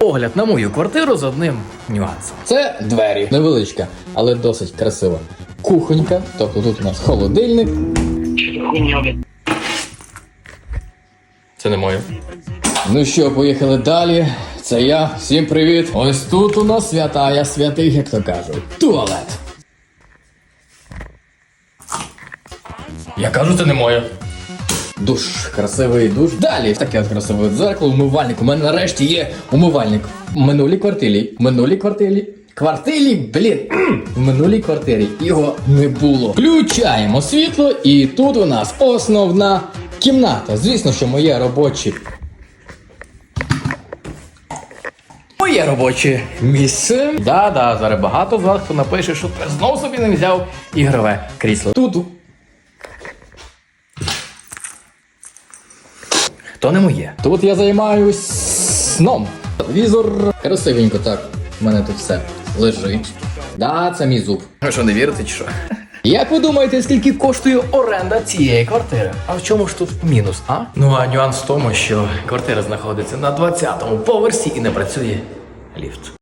Огляд на мою квартиру з одним нюансом. Це двері. Невеличка, але досить красива. Кухонька, тобто тут у нас холодильник. Це не моє. Ну що, поїхали далі. Це я. Всім привіт. Ось тут у нас святая святих, як то кажуть. Туалет. Я кажу, це не моє. Душ, красивий душ. Далі таке от красиве дзеркало, умивальник. У мене нарешті є умивальник. В минулій квартирі. В минулій квартирі. Квартирі, блін, в минулій квартирі його не було. Включаємо світло, і тут у нас основна кімната. Звісно, що моє робоче. Моє робоче місце. Да-да, зараз багато з вас хто напише, що ти знов собі не взяв ігрове крісло. Тут То не моє. Тут я займаюсь сном. Візор красивенько так. У мене тут все лежить. Да, це мій зуб. А що, не вірите чи що? Як ви думаєте, Скільки коштує оренда цієї квартири? А в чому ж тут мінус, а? Ну а нюанс в тому, що квартира знаходиться на 20-му поверсі і не працює ліфт.